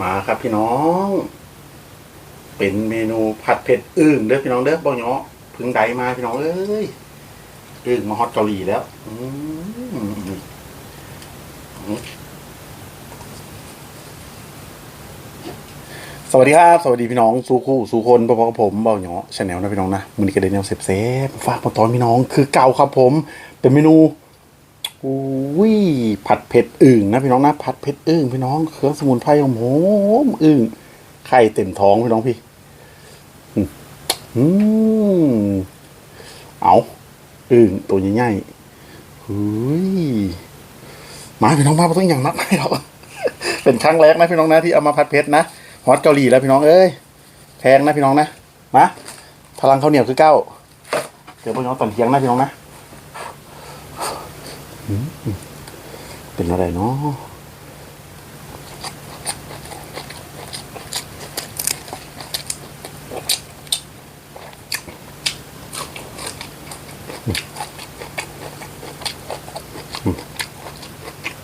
มาครับพี่น้อง เป็นเมนูผัดเผ็ดอึ่งเด้อพี่น้องเด้อบ่เนาะพึ่งใดมาพี่น้องเอ้ยอึ่งมาฮอตเกาหลีแล้วอืมสวัสดีครับสวัสดีพี่น้องสู่คู่สู่คนพบกับผมเบาเนาะชาแนลนะพี่น้องนะมือนี้ก็ได้แนวเซฟเซฟฝากมาตอนพี่น้องคือเก่าครับผม เป็นเมนู อุ้ยผัดเผ็ดอึ่งนะพี่น้องนะผัดเผ็ดอึ่งพี่น้องเครื่องสมุนไพรของผมอึ่งไข่เต็มท้องพี่น้องพี่อืมเอาอึ่งตัวใหญ่ๆเฮ้ยมาพี่น้องมาไม่ต้องอย่างนักให้หรอกเป็นครั้งแรกนะพี่น้องนะที่เอามาผัดเผ็ดนะฮอตเกาหลีแล้วพี่น้องเอ้ยแพงนะพี่น้องนะมาพลังข้าวเหนียวคือเก้าเดี๋ยวพี่น้องตอนเที่ยงนะพี่น้องนะ เป็นอะไรเนาะ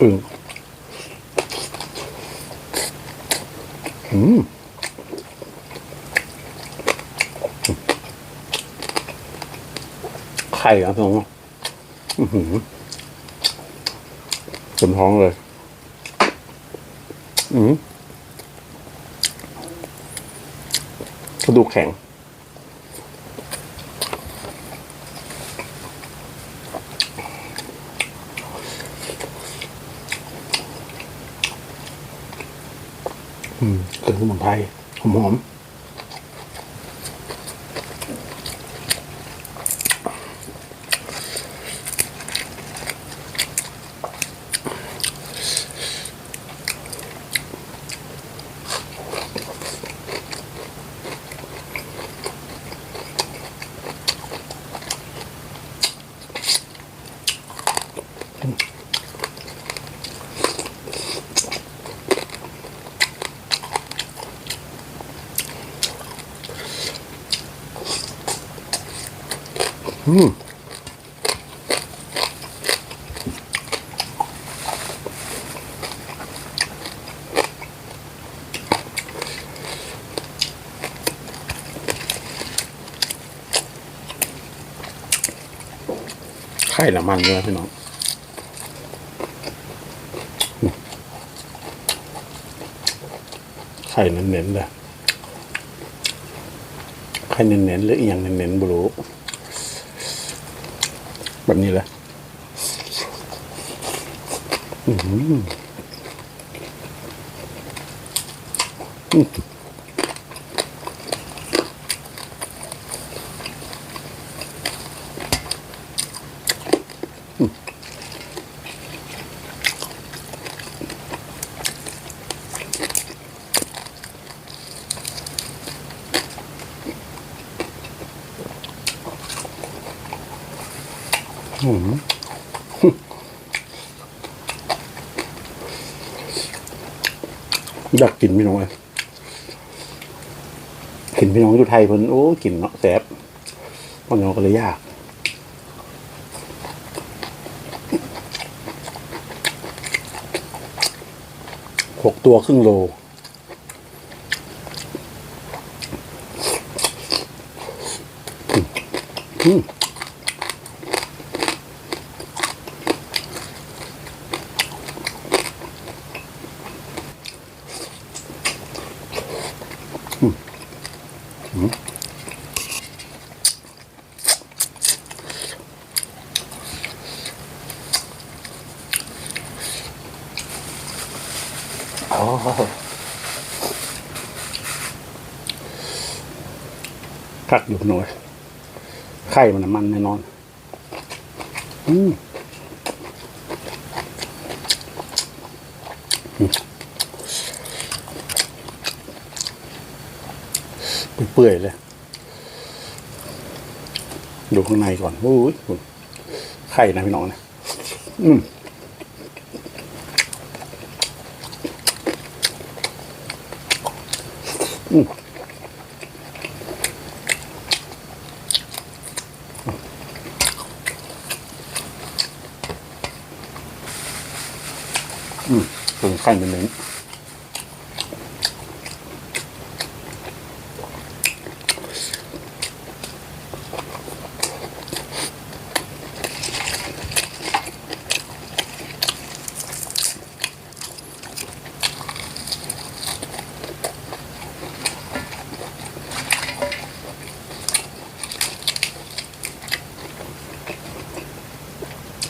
อืมอืมไข่อะพี่น้องอือหือ เต็มท้องเลย อืมกระดูกแข็ง อืมเครื่อสมุนไพรหอมหอมอืม ไข่น้ำมันด้วยนะพี่น้องไข่เน้นๆเลยไข่เน้นๆหรืออีกอย่างเน้นๆบรู้แบบนี้เลยอือหืออื้ อยากกินพี่น้องเลยเห็นพี่น้องอยู่ไทยเพิ่นโอ้กินเนาะแซ่บพ่อน้องก็เลยยากหกตัวครึ่งโลอืม คักอยู่หน่อยไข่มันมันแน่นอน อืมเปื่อยๆเลย ดูข้างในก่อนโอ้ยคุณไข่นะพี่น้องนะ อืม อืมขั้นเป็นเหม็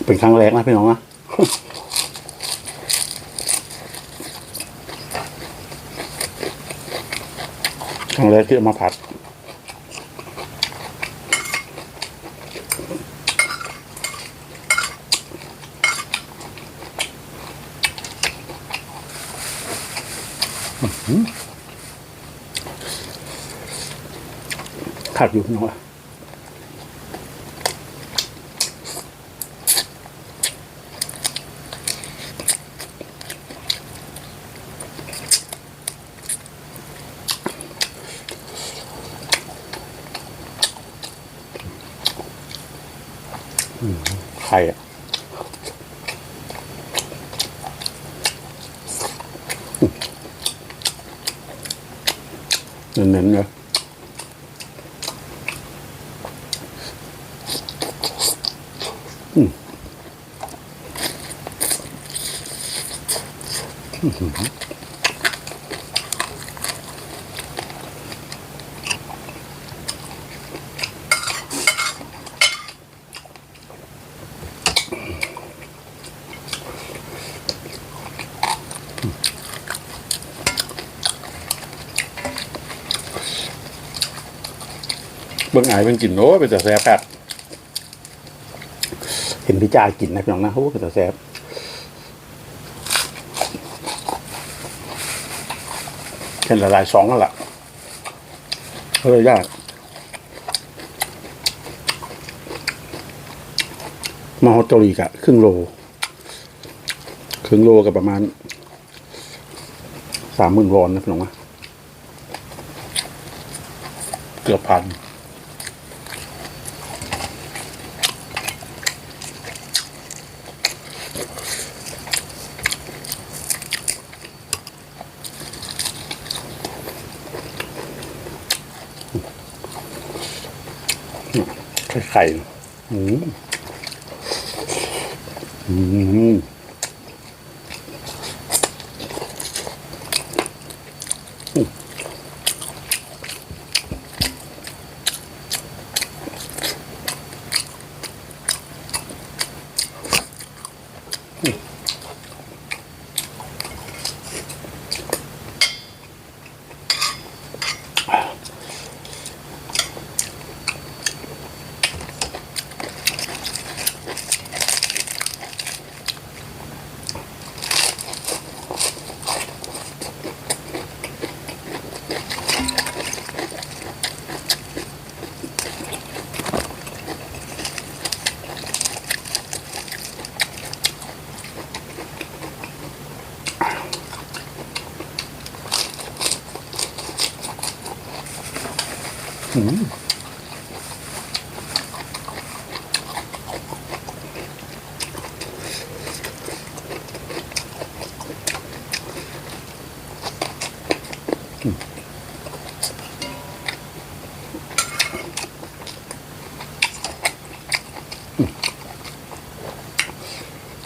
เป็นครั้งแรกนะพี่น้องนะ ครั้งแรกที่เอามาผัด ขาดอยู่พี่น้องอะอื มไข่อะเน้นๆเลย เบิ่งอายเบิ่งกินโอ้เป็นแต่แซ่บแบบเห็นพี่จ่ากินนะพี่น้องนะโอ้เป็นแต่แซ่บเห็นละลายสองแล้วล่ะเฮ้ยยากมาฮอตโตรีกะครึ่งโล ครึ่งโลกับประมาณสามหมื่นวอนนะพี่น้องนะเกือบพัน ไข่ไข่อืมอืม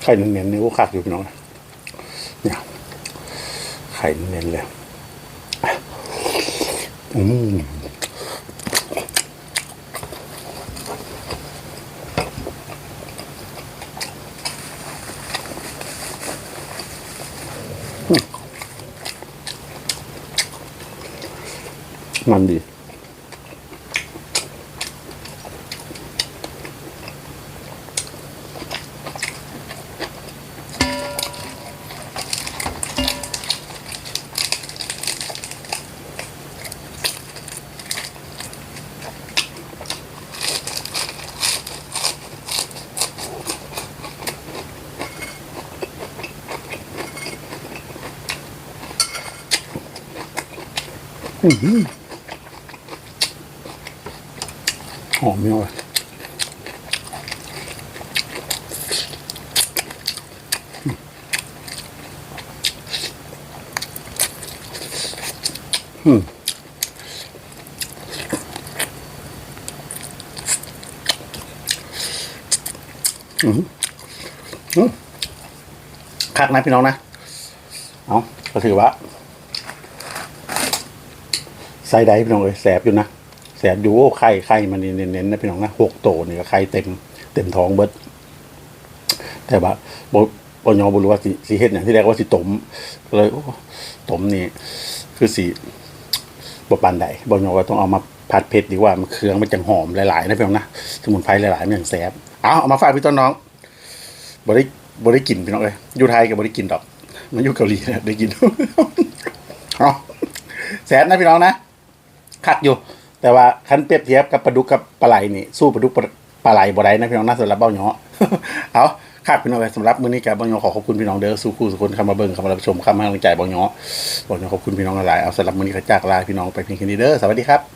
ไข่เน้นๆนี่ก็ขาดอยู่พี่น้องนะเนี่ยไข่เน้นเลยอืมมันดี หอมไม่เอาเลยอืมอืมอืมคักนะพี่น้องนะ เอาก็ถือว่า ส์ใดพี่น้องเลยแสบอยู่นะแสบอยู่โอ้ไข่ไข่มันเน้นๆนะพี่น้องนะหกโตนี่ก็ไข่เต็มเต็มท้องเบิดแต่ว่าบ่บ่ยอบ่รู้ว่าสิสิเฮ็ดหยังที่แรกว่าสิต้มเลยโอ้ตมนี่คือสิบ่ปานใดบ่ยอว่าต้องเอามาผัดเผ็ดดีกว่ามันเครื่องมันจังหอมหลายๆนะพี่น้องนะสมุนไพรหลายๆมันจังแซ่บเอาเอามาฝากพี่ต้นน้องบ่ได้บ่ได้กินพี่น้องเอ้ยอยู่ไทยก็บ่ได้กินดอก มันอยู่เกาหลีนะได้กินเอาแสนนะพี่น้องนะ คักอยู่ แต่ว่าคันเปรียบเทียบกับปลาดุกกับปลาไหลนี่สู้ปลาดุกปลาไหลบ่ได้นะพี่น้องน่าสนรับเบ้าหยอเอาคักพี่น้องไปสำหรับมื้อนี้กับเบ้าหยอขอขอบคุณพี่น้องเด้อสู้คู่สุคนเข้ามาเบิ่งเข้ามารับชมเข้ามาให้กำลังใจเบ้าหยอเบ้าหยอขอบคุณพี่น้องหลายเอาสำหรับมื้อนี้ขอจากลาพี่น้องไปเพียงแค่นี้เด้อสวัสดีครับ